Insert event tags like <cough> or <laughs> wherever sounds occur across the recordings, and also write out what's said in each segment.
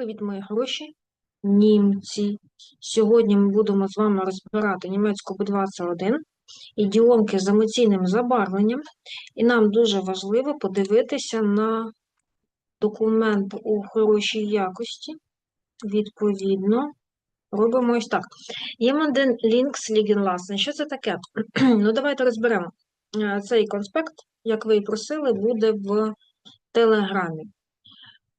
Привіт, мої хороші німці. Сьогодні ми будемо з вами розбирати німецьку B21, ідіомки з емоційним забарвленням. І нам дуже важливо подивитися на документ у хорошій якості. Відповідно, робимо ось так. Links liegen lassen. Що це таке? <clears throat> Ну, давайте розберемо. Е, Цей конспект, як ви і просили, буде в Телеграмі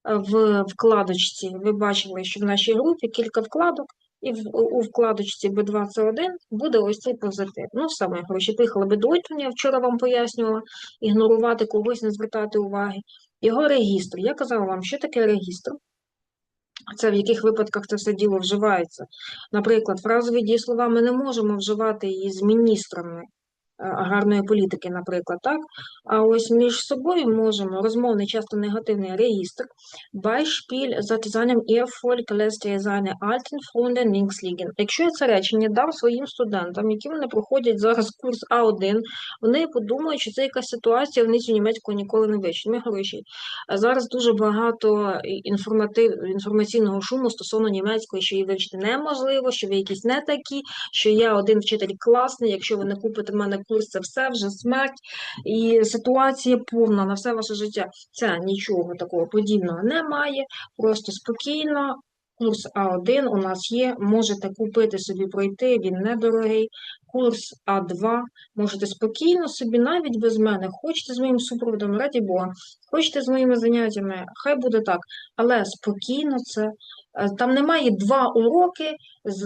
в вкладочці, ви бачили, що в нашій групі кілька вкладок, і в, у вкладочці B21 буде ось цей позитив. Ну, саме гроші. Поїхали би я вчора вам пояснювала, ігнорувати когось, не звертати уваги. Його регістр. Я казала вам, що таке регістр. Це в яких випадках це все діло вживається. Наприклад, фразові дієслова ми не можемо вживати її з міністрами аграрної політики, наприклад, так? А ось між собою можемо розмовний, часто негативний реєстр. Beispiel за Erfolg lässt er seine alten. Якщо я це речення дав своїм студентам, які вони проходять зараз курс А1, вони подумають, що це якась ситуація, вони цю німецьку ніколи не вивчать. Ми гроші. Зараз дуже багато інформатив... інформаційного шуму стосовно німецької, що її вивчити неможливо, що ви якісь не такі, що я один вчитель класний, якщо ви не купите в мене курс це все вже смерть і ситуація повна на все ваше життя. Це нічого такого подібного немає. Просто спокійно. Курс А1 у нас є, можете купити собі пройти, він недорогий. Курс А2 можете спокійно собі, навіть без мене, хочете з моїм супроводом, раді Бога, хочете з моїми заняттями, хай буде так, але спокійно це там немає два уроки,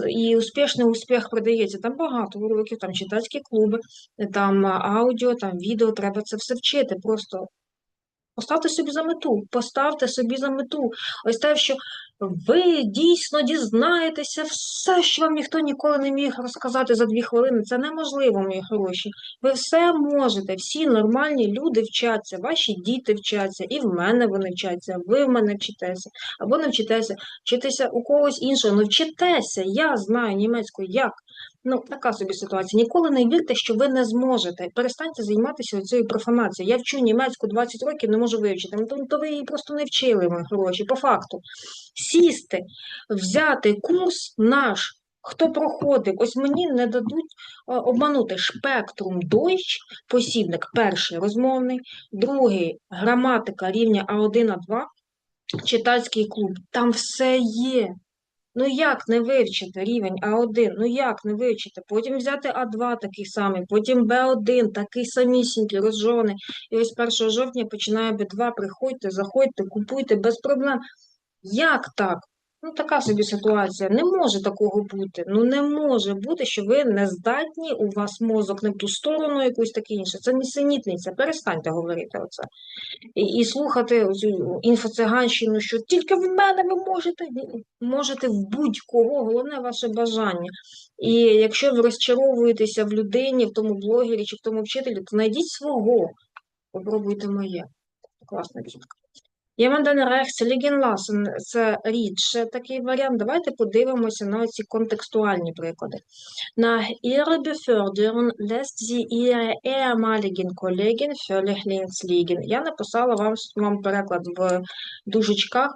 і успішний успіх продається. Там багато уроків, там читацькі клуби, там аудіо, там відео, треба це все вчити. Просто Поставте собі за мету, поставте собі за мету. Ось те, що ви дійсно дізнаєтеся все, що вам ніхто ніколи не міг розказати за дві хвилини. Це неможливо, мої хороші. Ви все можете, всі нормальні люди вчаться, ваші діти вчаться, і в мене вони вчаться, ви в мене вчитеся, або не вчитеся, вчитися у когось іншого. Ну вчитеся, я знаю німецьку як. Ну, така собі ситуація. Ніколи не вірте, що ви не зможете. Перестаньте займатися цією профанацією. Я вчу німецьку 20 років, не можу вивчити. Ну, то ви її просто не вчили, мої хороші, по факту. Сісти, взяти курс наш. Хто проходив, ось мені не дадуть обманути шпектрум Deutsch, посібник, перший розмовний, другий граматика рівня А1, А2, читацький клуб. Там все є. Ну як не вивчити рівень А1? Ну як не вивчити? Потім взяти А2 такий самий, потім Б1, такий самісінький, розжований. І ось 1 жовтня починає Б2, приходьте, заходьте, купуйте без проблем. Як так? Ну, така собі ситуація. Не може такого бути. Ну, не може бути, що ви не здатні, у вас мозок не в ту сторону, якусь таке інше. Це несенітниця. Перестаньте говорити оце. І, і слухати цю інфоциганщину, що тільки в мене ви можете, можете в будь-кого, головне ваше бажання. І якщо ви розчаровуєтеся в людині, в тому блогері чи в тому вчителі, то знайдіть свого. Попробуйте моє. Класна чітка. Jemanden rechts liegen lassen – це рідше такий варіант. Давайте подивимося на ці контекстуальні приклади. Nach ihrer Beförderung lässt sie ihre ehemaligen Kollegen völlig links liegen. Я написала вам, вам переклад в дужечках.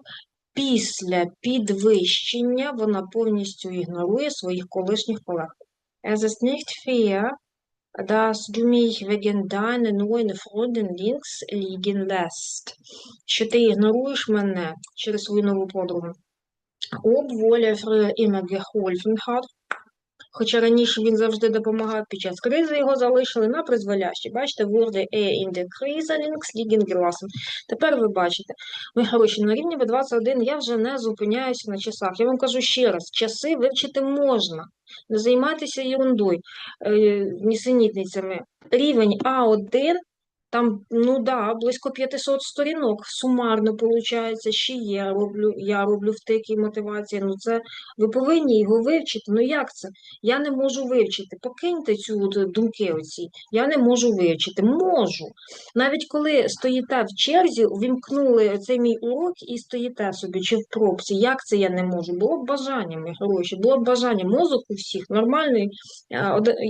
Після підвищення вона повністю ігнорує своїх колишніх колег. Es ist nicht fair, dass du mich wegen deiner neuen Freundin links liegen lässt. Що ти ігноруєш мене через свою нову подругу. Obwohl er früher immer geholfen hat, Хоча раніше він завжди допомагав під час кризи, його залишили на призволяще. Бачите, wurde A in the Krise links liegen gelassen. Тепер ви бачите, ми хороші на рівні B21 я вже не зупиняюся на часах. Я вам кажу ще раз, часи вивчити можна. Не займайтеся ерундою, е, нісенітницями. Рівень А1 там, ну да, близько 500 сторінок сумарно виходить, ще є. Роблю, я роблю втики мотивації. Ну це ви повинні його вивчити. Ну як це? Я не можу вивчити. Покиньте цю думки оці. Я не можу вивчити. Можу. Навіть коли стоїте в черзі, вімкнули цей мій урок і стоїте собі, чи в пробці. Як це я не можу? Було б бажання, мої гроші, було б бажання мозок у всіх нормальний.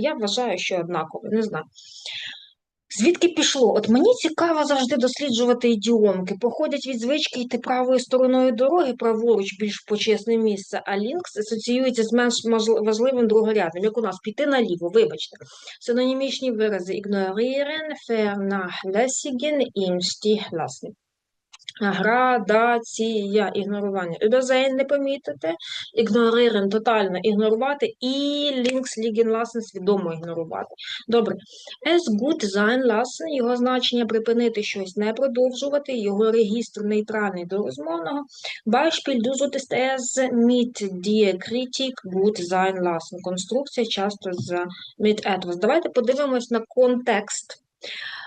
Я вважаю, що однаково, не знаю. Звідки пішло? От мені цікаво завжди досліджувати ідіомки. Походять від звички йти правою стороною дороги, праворуч більш почесне місце, а лінкс асоціюється з менш важливим другорядним, як у нас піти наліво, вибачте. Синонімічні вирази ігнорірен, фернахлесіген, lassen. Градація, ігнорування. Übersehen не помітити, ігнорирен тотально ігнорувати і links liegen lassen свідомо ігнорувати. Добре. Es gut sein lassen, його значення припинити щось, не продовжувати, його регістр нейтральний до розмовного. Beispiel, du solltest es mit der Kritik gut sein lassen. Конструкція часто з mit etwas. Давайте подивимось на контекст.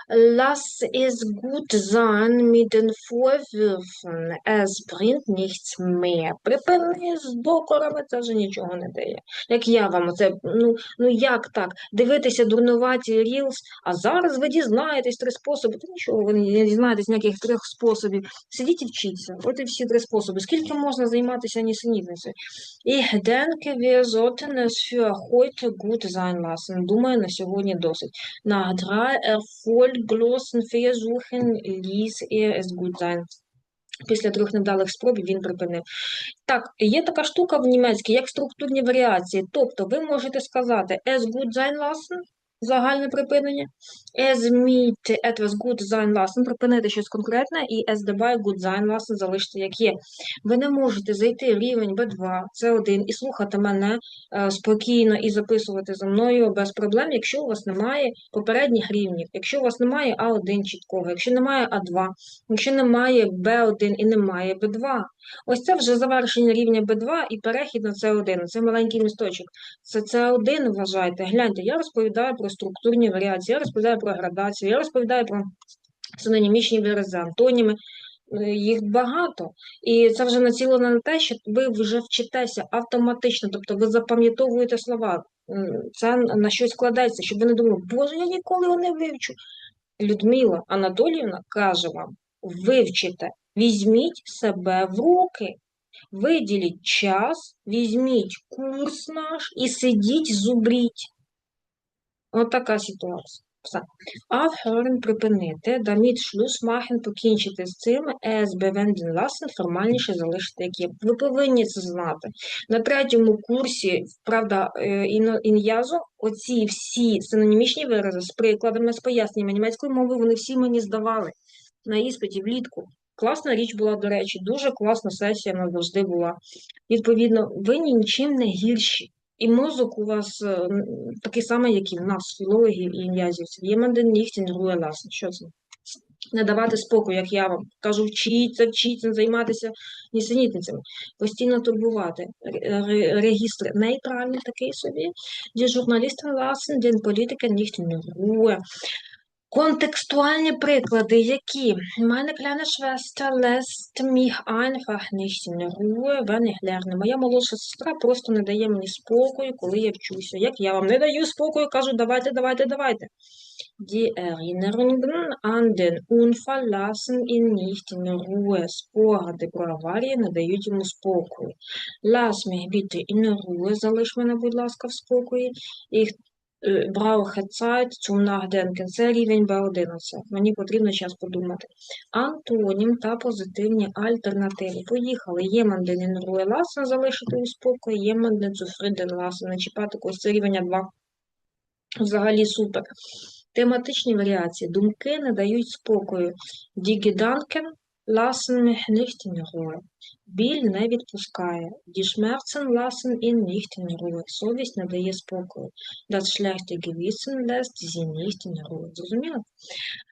Lass es gut sein mit den Vorwürfen. Es bringt nichts mehr. Припини з докорами, це вже нічого не дає. Як я вам це, ну, ну як так? Дивитися дурнуваті Reels, а зараз ви дізнаєтесь три способи. Та нічого, ви не дізнаєтесь ніяких трьох способів. Сидіть і вчіться. От і всі три способи. Скільки можна займатися нісенітницею? Ich denke, wir sollten es für heute gut sein lassen. Думаю, на сьогодні досить. Nach drei erfolglosen Versuchen ließ er es gut sein. Після трьох невдалих спроб він припинив. Так, є така штука в німецькій, як структурні варіації. Тобто ви можете сказати es gut sein lassen, загальне припинення, es mit etwas gut sein lassen, припинити щось конкретне, і es dabei gut sein lassen залишити як є. Ви не можете зайти в рівень B2, C1 і слухати мене е, спокійно і записувати за мною без проблем, якщо у вас немає попередніх рівнів, якщо у вас немає А1 чіткого, якщо немає А2, якщо немає Б1 і немає Б2. Ось це вже завершення рівня Б2 і перехід на С1. Це маленький місточок. Це С1, вважайте. Гляньте, я розповідаю про структурні варіації, я розповідаю про градацію, я розповідаю про синонімічні вирази, антоніми. Е, Їх багато, і це вже націлено на те, що ви вже вчитеся автоматично, тобто ви запам'ятовуєте слова. Це на щось складається, щоб ви не думали, Боже, я ніколи його не вивчу. Людмила Анатоліївна каже вам: вивчите, візьміть себе в руки, виділіть час, візьміть курс наш і сидіть, зубріть. От така ситуація. Aufhören – припинити, damit Schluss machen – покінчити з цим, es bewenden lassen – формальніше залишити як є. Ви повинні це знати. На третьому курсі, правда, е, ін'язу, оці всі синонімічні вирази з прикладами, з поясненнями німецької мови, вони всі мені здавали на іспиті влітку. Класна річ була, до речі, дуже класна сесія в нас завжди була. Відповідно, ви нічим не гірші. І мозок у вас е, такий самий, як і в нас, філологів і ін'язівців. Єменден ніхтін рує ласен. Що це? Не давати спокою, як я вам кажу, вчіться, вчіться, займатися нісенітницями, постійно турбувати. Ре- ре- Регістр нейтральний такий собі. де Journalisten власен, де політика ніхто не Ruhe. Контекстуальні приклади, які meine kleine Schwester lässt mich einfach nicht in Ruhe, wenn. Моя молодша сестра просто не дає мені спокою, коли я вчуся. Як я вам не даю спокою, кажу, давайте, давайте, давайте. Die Erinnerungen an den Unfall lassen. Спогади про аварії не дають йому спокою. Lass mich bitte in Ruhe, залиш мене, будь ласка, в спокої. Ich brauche Zeit zum Nachdenken. Це рівень Б11. Мені потрібно час подумати. Антонім та позитивні альтернативи. Поїхали. Jemanden in Ruhe lassen, залишити у спокої. Jemanden zufrieden lassen, не чіпати когось. Це рівень 2. Взагалі супер. Тематичні варіації. Думки не дають спокою. Die Gedanken lassen mich nicht in Ruhe. Біль не відпускає. Die Schmerzen lassen ihn nicht in. Совість не дає спокою. Das schlechte Gewissen lässt sie nicht in Ruhe. Зрозуміло?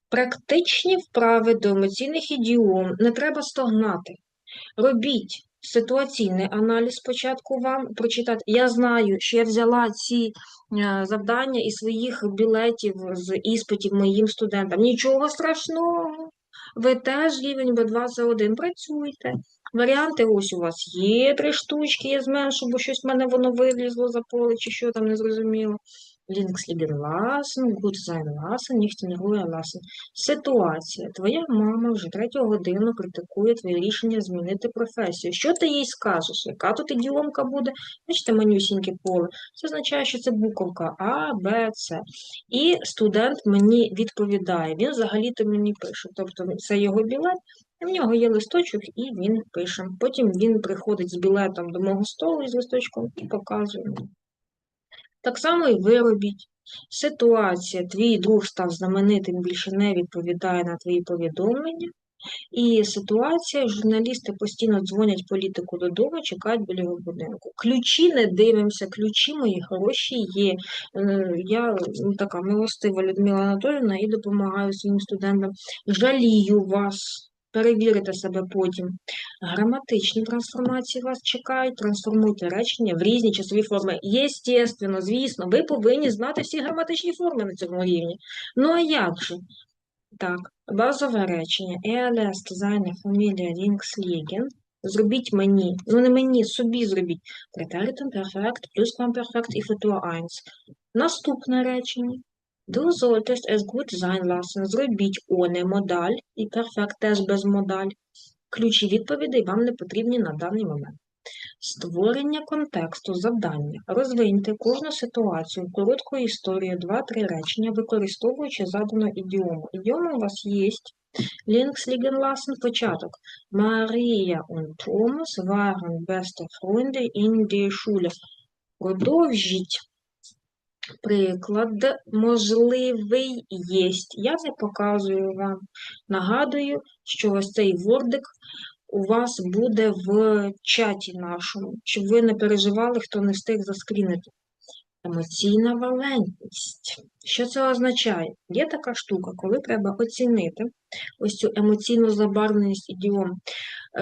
Практичні вправи до емоційних ідіом. Не треба стогнати. Робіть ситуаційний аналіз спочатку вам прочитати. Я знаю, що я взяла ці е, завдання із своїх білетів з іспитів моїм студентам. Нічого страшного. Ви теж рівень B2-C1 працюйте. Варіанти ось у вас є три штучки, я зменшу, бо щось в мене воно вилізло за поле, чи що там не зрозуміло. Links liegen lassen, gut sein lassen, nicht. Ситуація. Твоя мама вже третю годину критикує твоє рішення змінити професію. Що ти їй скажеш? Яка тут ідіомка буде? Бачите, манюсіньке поле. Це означає, що це буковка А, Б, С. І студент мені відповідає. Він взагалі-то мені пише. Тобто це його білет, в нього є листочок, і він пише. Потім він приходить з білетом до мого столу із листочком і показує. Так само і ви робіть. Ситуація, твій друг став знаменитим, більше не відповідає на твої повідомлення. І ситуація, журналісти постійно дзвонять політику додому, чекають біля його будинку. Ключі не дивимося, ключі мої гроші є. Е, Я ну, така милостива Людмила Анатоліївна і допомагаю своїм студентам. Жалію вас. Перевірите себе потім. Граматичні трансформації вас чекають, трансформуйте речення в різні часові форми. Єстественно, звісно, ви повинні знати всі граматичні форми на цьому рівні. Ну а як же? Так, базове речення. Er lässt seine Familie links. Зробіть мені, ну не мені, собі зробіть. Претеритум перфект, плюс і футур 1. Наступне речення. Du es gut sein lassen. Зробіть оне модаль і перфект теж без модаль. Ключі відповідей вам не потрібні на даний момент. Створення контексту завдання. Розвиньте кожну ситуацію короткою історією 2-3 речення, використовуючи задану ідіому. Ідіома у вас є. Lassen початок. Марія und Thomas waren beste Freunde in der Schule. Продовжіть. Приклад можливий єсть. Я не показую вам. Нагадую, що ось цей вордик у вас буде в чаті нашому, щоб ви не переживали, хто не встиг заскрінити. Емоційна валентність. Що це означає? Є така штука, коли треба оцінити ось цю емоційну забарвленість ідіом,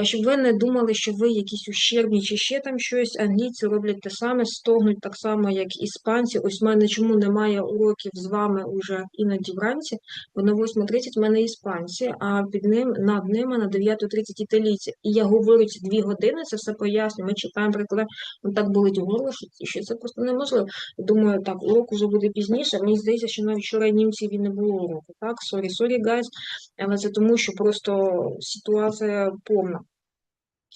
щоб ви не думали, що ви якісь ущербні чи ще там щось. Англійці роблять те саме, стогнуть так само, як іспанці. Ось в мене чому немає уроків з вами уже іноді вранці, бо на 8.30 в мене іспанці, а під ним над ними на 9.30 італійці. І я говорю ці дві години, це все поясню. Ми читаємо приклади, так болить горло, що, це просто неможливо. Думаю, так, урок уже буде пізніше. Мені здається, що навіть вчора німців і не було уроку. Так, сорі, сорі, гайз, але це тому, що просто ситуація повна.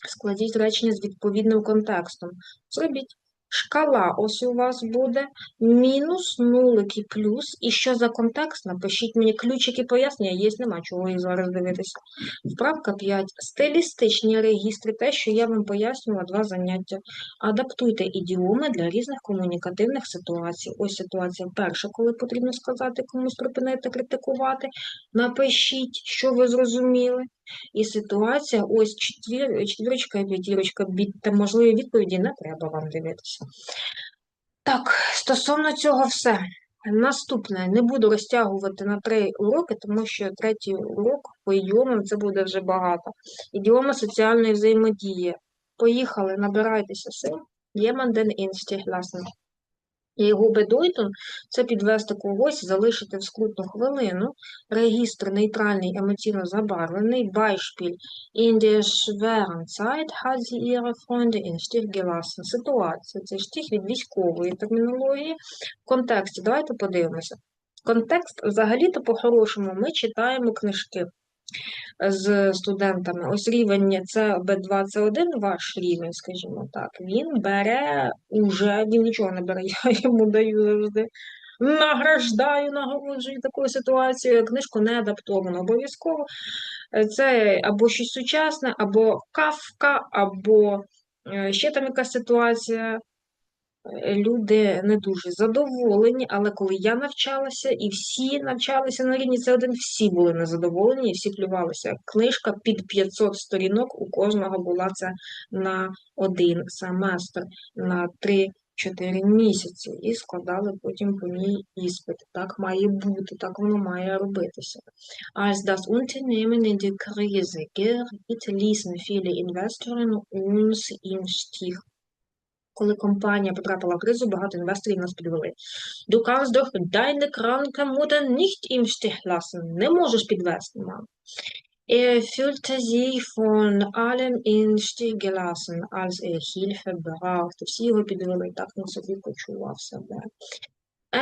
Складіть речення з відповідним контекстом. Зробіть. Шкала ось у вас буде мінус, нулик і плюс. І що за контекст? Напишіть мені ключики пояснення, є, нема чого їх зараз дивитися. Вправка 5. Стилістичні регістри, те, що я вам пояснювала, два заняття. Адаптуйте ідіоми для різних комунікативних ситуацій. Ось ситуація перша, коли потрібно сказати комусь припинити критикувати. Напишіть, що ви зрозуміли. І ситуація, ось четвір, четвірочка і п'ятірочка, можливі відповіді не треба вам дивитися. Так, стосовно цього все. Наступне, не буду розтягувати на три уроки, тому що третій урок по ідіомам це буде вже багато. Ідіома соціальної взаємодії. Поїхали, набирайтеся сил. Єманден інсті, власне. І його бедойтон це підвести когось, залишити в скрутну хвилину, регістр нейтральний, емоційно забарвлений, Beispiel. In der schweren Zeit hat sie ihre Freunde in Stich gelassen. Ситуація. Це штіх від військової термінології. В контексті, давайте подивимося. Контекст, взагалі-то, по-хорошому, ми читаємо книжки з студентами. Ось рівень це Б2, це один ваш рівень, скажімо так. Він бере уже, він нічого не бере, <laughs> я йому даю завжди. Награждаю, нагороджую таку ситуацію, книжку не адаптовано обов'язково. Це або щось сучасне, або кавка, або е, ще там якась ситуація. Е, люди не дуже задоволені, але коли я навчалася, і всі навчалися на рівні це один, всі були незадоволені, і всі плювалися. Книжка під 500 сторінок у кожного була це на один семестр, на 3-4 місяці, і складали потім по ній іспит. Так має бути, так воно має робитися. Als das Unternehmen in die Krise geriet, ließen viele Investoren uns im Stich коли компанія потрапила в кризу, багато інвесторів нас підвели. Du kannst doch deine kranke Mutter nicht im. Не можеш підвести, мам. Er fühlte sich von allem in Stich gelassen, als er. Всі його підвели, так він собі почував себе.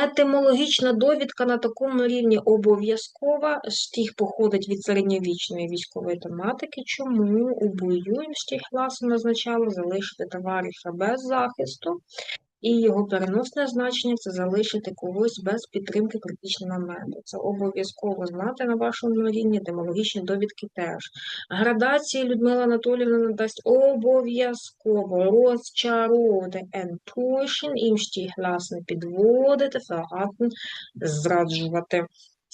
Етимологічна довідка на такому рівні обов'язкова. Штіг походить від середньовічної військової тематики. Чому у бою штіг класом означало залишити товариша без захисту, і його переносне значення це залишити когось без підтримки критичного моменту. Це обов'язково знати на вашому рівні, демологічні довідки теж. Градації Людмила Анатоліївна надасть обов'язково розчаровувати enttäuschen, їм гласне не підводити, verraten, зраджувати.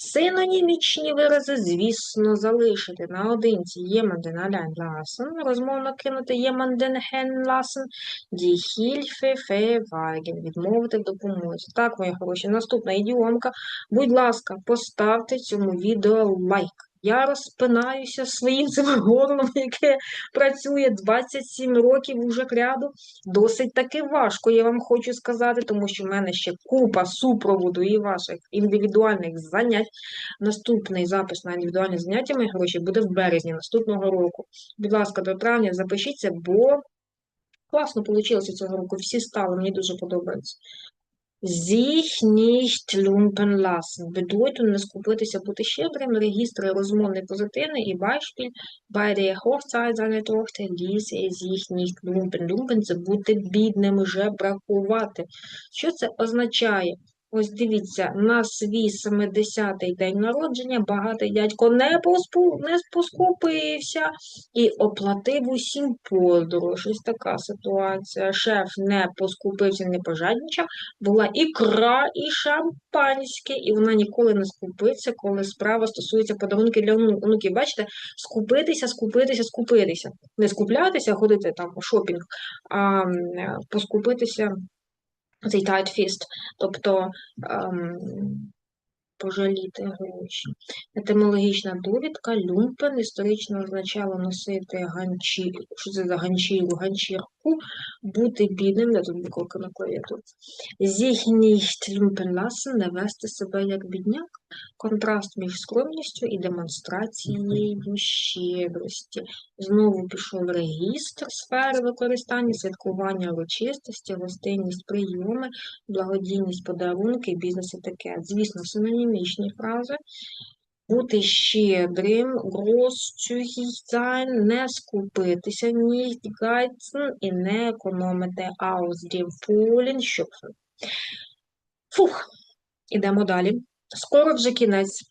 Синонімічні вирази, звісно, залишити наодинці jemanden allein lassen, розмовно кинути jemanden hen lassen, die Hilfe verweigern, відмовити в допомозі. Так, мої хороші, наступна ідіомка. Будь ласка, поставте цьому відео лайк. Я розпинаюся своїм <laughs> цим горлом, яке працює 27 років уже кряду. Досить таки важко, я вам хочу сказати, тому що в мене ще купа супроводу і ваших індивідуальних занять. Наступний запис на індивідуальні заняття мої гроші буде в березні наступного року. Будь ласка, до травня запишіться, бо класно вийшло цього року. Всі стали, мені дуже подобається. Sich nicht lumpen lassen. Bedeutung не скупитися, бути щедрим, регістри розмовний позитивний і Beispiel bei der Hochzeit seiner Tochter ließ er sich nicht lumpen. Lumpen – це бути бідним, жебракувати. Що це означає? Ось дивіться, на свій 70-й день народження багатий дядько не, поспу, не поскупився і оплатив усім подорож. Ось така ситуація. Шеф не поскупився, не пожадничав. Була ікра і шампанське, і вона ніколи не скупиться, коли справа стосується подарунки для ону- онуків. Бачите, скупитися, скупитися, скупитися. Не скуплятися, ходити там у шопінг, а поскупитися цей тайтфіст, тобто ем, пожаліти гроші. Етимологічна довідка, люмпен історично означало носити ганчі, що це за ганчіру, ганчірку, бути бідним, де тут буквка на клавіатурі. Nicht lumpen не вести себе як бідняк, контраст між скромністю і демонстрацією щедрості. Знову пішов регістр сфери використання, святкування урочистості, гостинність, прийоми, благодійність, подарунки, бізнес-етикет. Звісно, синонімічні фрази. Бути щедрим, großzügig sein, не скупитися, nicht geizen і не економити aus dem Fohlen schöpfen. Фух, ідемо далі. Скоро вже кінець.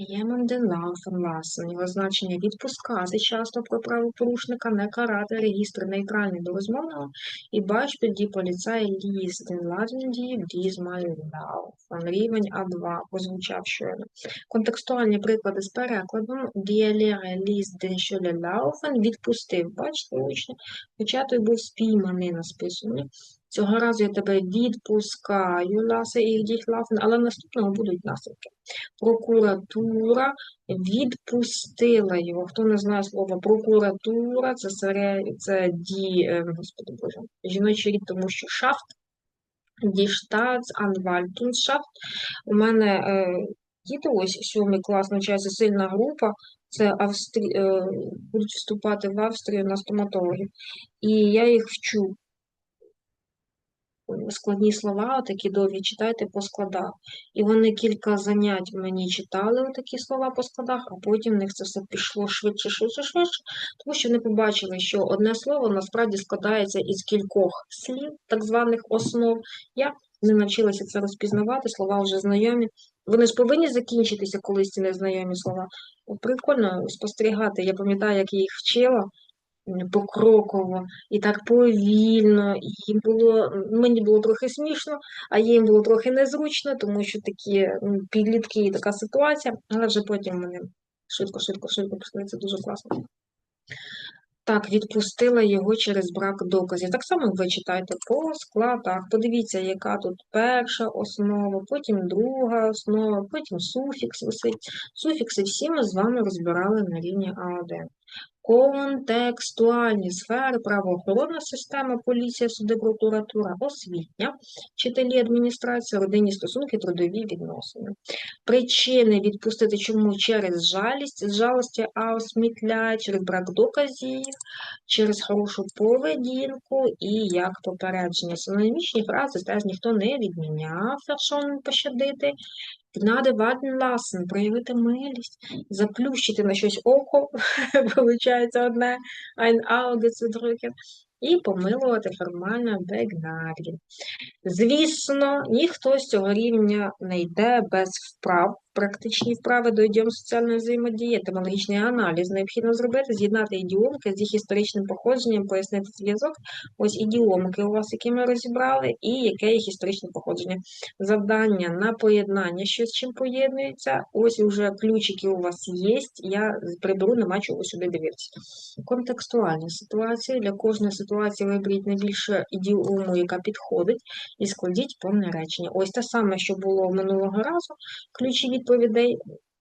Laufen lassen. Його значення відпускати часто про правопорушника, не карати, регістр нейтральний до розмовного. І Polizei ließ den Ladendieb diesmal laufen. Рівень А2 прозвучав щойно. Контекстуальні приклади з перекладом. Die Lehrer ließ den Відпустив. Бачите, учня. Хоча той був спійманий на списанні. Цього разу я тебе відпускаю, Ласе і їх лафен, але наступного будуть наслідки. Прокуратура відпустила його. Хто не знає слова прокуратура, це сере, це ді, е, господи Боже, жіночий рід, тому що шафт, ді Staatsanwaltungschaft. У мене е, діти ось сьомий клас навчається сильна група. Це Австрі... е, будуть вступати в Австрію на стоматологів. І я їх вчу складні слова, такі довгі читайте по складах. І вони кілька занять мені читали такі слова по складах, а потім в них це все пішло швидше, швидше, швидше, тому що вони побачили, що одне слово насправді складається із кількох слів, так званих основ. Я не навчилася це розпізнавати, слова вже знайомі. Вони ж повинні закінчитися колись ці незнайомі слова. Прикольно спостерігати. Я пам'ятаю, як я їх вчила покроково і так повільно. І було, мені було трохи смішно, а їм було трохи незручно, тому що такі підлітки і така ситуація, але вже потім вони швидко, швидко, швидко пішли. Це дуже класно. Так, відпустила його через брак доказів. Так само ви читаєте по складах. Подивіться, яка тут перша основа, потім друга основа, потім суфікс висить. Суфікси всі ми з вами розбирали на рівні А1. Контекстуальні сфери, правоохоронна система, поліція, суди, прокуратура, освітня, вчителі, адміністрація, родинні стосунки, трудові відносини. Причини відпустити чому через жалість, з жалості аусмітля, через брак доказів, через хорошу поведінку і як попередження. Синонімічні фрази теж ніхто не відміняв, якщо пощадити. Gnade walten ласен, проявити милість, заплющити на щось око, <laughs> виходить одне, ein Auge zudrücken, і помилувати формально бегнарі. Звісно, ніхто з цього рівня не йде без вправ, практичні вправи до ідіом соціальної взаємодії, етимологічний аналіз необхідно зробити, з'єднати ідіомки з їх історичним походженням, пояснити зв'язок. Ось ідіомки у вас, які ми розібрали, і яке їх історичне походження. Завдання на поєднання, що з чим поєднується. Ось уже ключики у вас є. Я приберу, нема чого сюди дивитися. Контекстуальні ситуації. Для кожної ситуації виберіть найбільше ідіому, яка підходить і складіть повне речення. Ось те саме, що було минулого разу, ключі відповідей,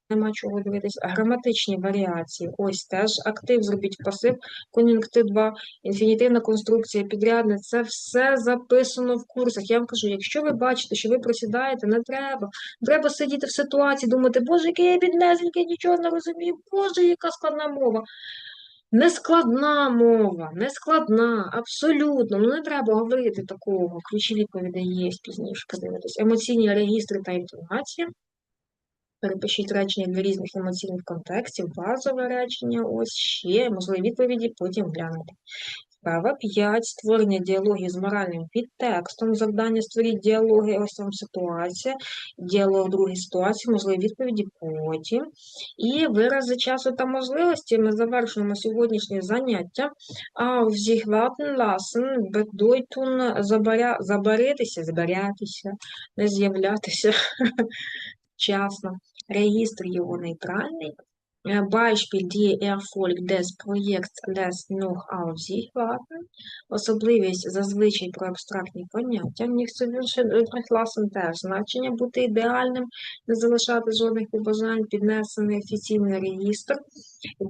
нема чого дивитись. Граматичні варіації, ось теж актив, зробіть пасив, кон'юнктив 2, інфінітивна конструкція, підрядне, це все записано в курсах. Я вам кажу, якщо ви бачите, що ви просідаєте, не треба. Треба сидіти в ситуації, думати, боже, який я біднесенький, нічого не розумію, боже, яка складна мова. Нескладна мова, нескладна, абсолютно. Ну не треба говорити такого. Ключі відповідей є пізніше подивитись. Емоційні регістри та інтонація. Перепишіть речення для різних емоційних контекстів, базове речення, ось ще, можливі відповіді, потім глянути. Справа 5. Створення діалогів з моральним підтекстом. Завдання створіть діалоги, ось там ситуація, діалог другій ситуації, можливі відповіді потім. І вирази часу та можливості ми завершуємо сьогоднішнє заняття. А в lassen bedeuten забаря... забаритися, збарятися, не з'являтися <laughs> вчасно. Нейтральний. Äh, Beispiel die Erfolg des Projekts lässt noch auf sich warten. Особливість зазвичай про абстрактні поняття. В них прихласен теж значення бути ідеальним, не залишати жодних побажань, піднесений офіційний реєстр.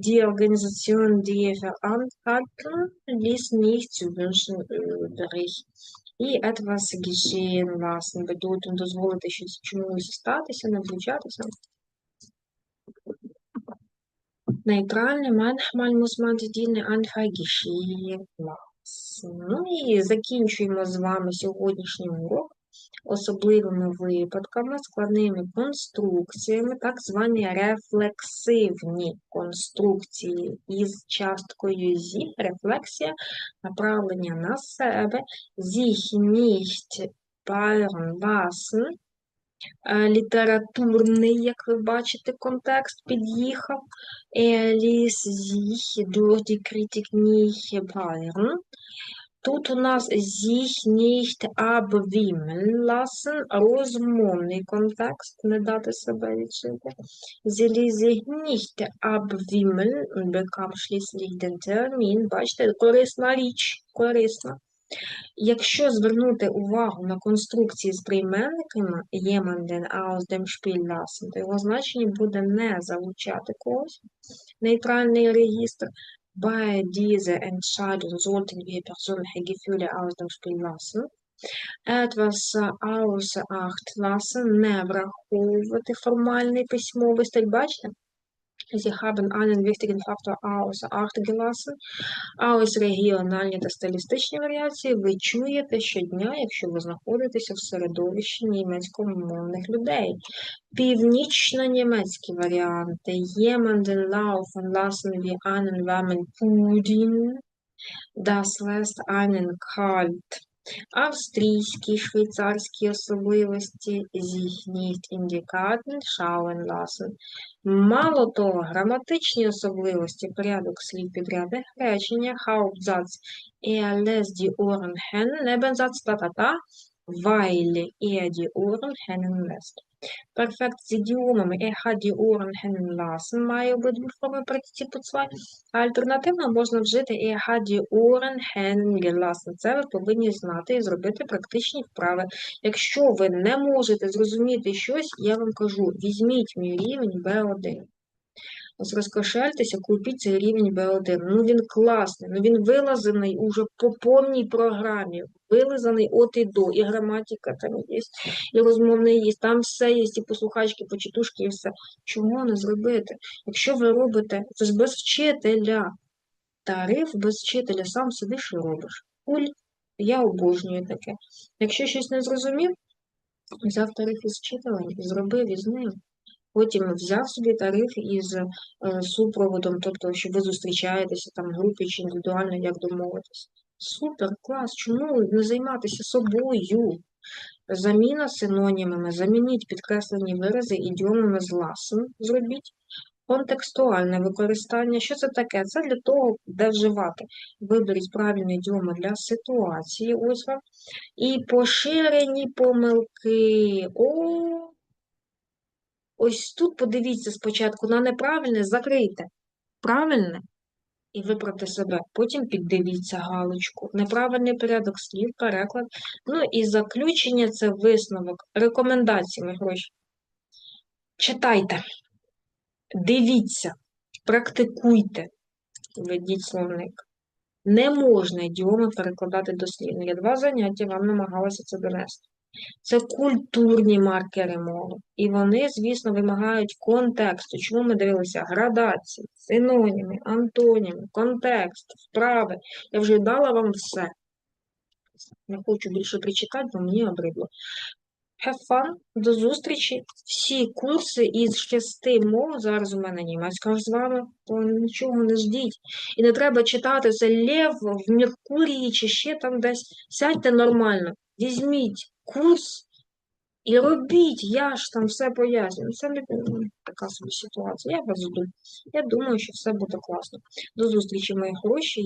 Die Organisation, die Verantwortung ließ nicht zu wünschen übrig. І etwas geschehen lassen, bedeutet дозволити щось чомусь статися, не влучатися. Нейтральний менхмаль geschehen lassen. Ну і закінчуємо з вами сьогоднішній урок особливими випадками, складними конструкціями, так звані рефлексивні конструкції із часткою зі, рефлексія, направлення на себе, feiern lassen, Е, літературний, як ви бачите, контекст під'їхав. Nicht bayern. Тут у нас sich nicht abwimmeln lassen, розмовний контекст, не дати себе відчути. Sie sich nicht abwimmeln und bekam schließlich. Бачите, корисна річ, корисна. Якщо звернути увагу на конструкції з прийменниками jemanden aus dem Spiel то його значення буде не залучати когось, нейтральний регістр. Bei dieser Entscheidung sollten wir persönliche Gefühle aus dem Spiel lassen. Etwas außer Acht lassen, не враховувати формальний письмовий стиль, бачите? Sie haben einen wichtigen Faktor außer Acht gelassen. А ось регіональні та стилістичні варіації ви чуєте щодня, якщо ви знаходитеся в середовищі німецькомовних людей. Північно-німецькі варіанти. Jemanden laufen lassen wie einen warmen Pudding. Das lässt einen kalt. Австрійські, швейцарські особливості, die Karten schauen lassen. Мало того, граматичні особливості, порядок слів підряди, речення, Hauptsatz, і lässt die Ohren Nebensatz, та-та-та, weil er die Ohren hängen lässt. З ідіомами er hat die Ohren hängen lassen має обидві форми партиципу 2. Альтернативно можна вжити er hat die Ohren hängen. Це ви повинні знати і зробити практичні вправи. Якщо ви не можете зрозуміти щось, я вам кажу, візьміть мій рівень B1. Розкошельтеся, купіть цей рівень B1. Ну він класний, ну він вилазений уже по повній програмі. Вилизаний от і до, і граматика там є, і розмовний є, там все є, і послухачки, почитушки, і все. Чому не зробити? Якщо ви робите, це ж без вчителя. Тариф без вчителя, сам сидиш і робиш. Уль, я обожнюю таке. Якщо щось не зрозумів, взяв тариф із вчителем і зробив із ним. Потім взяв собі тариф із е, супроводом, тобто, що ви зустрічаєтеся там в групі чи індивідуально, як домовитись. Супер, клас. Чому не займатися собою? Заміна синонімами, замініть підкреслені вирази ідіомами з ласен зробіть. Контекстуальне використання. Що це таке? Це для того, де вживати. Виберіть правильні ідіоми для ситуації. Ось вам. І поширені помилки. О, ось тут подивіться спочатку на неправильне, закрийте. Правильне і виправте себе. Потім піддивіться галочку. Неправильний порядок слів, переклад. Ну і заключення це висновок. Рекомендації, мої гроші. Читайте, дивіться, практикуйте, ведіть словник. Не можна ідіоми перекладати дослівно. Я два заняття вам намагалася це донести. Це культурні маркери мови. І вони, звісно, вимагають контексту. Чому ми дивилися? Градації, синоніми, антоніми, контекст, вправи. Я вже дала вам все. Не хочу більше причитати, бо мені обридло. Have fun, до зустрічі. Всі курси із шести мов, зараз у мене німецька ж з вами, то нічого не ждіть. І не треба читати це Лев в Меркурії чи ще там десь. Сядьте нормально, візьміть курс і робіть, я ж там все пояснюю. Це не така собі ситуація. Я вас жду. Я думаю, що все буде класно. До зустрічі, мої хороші.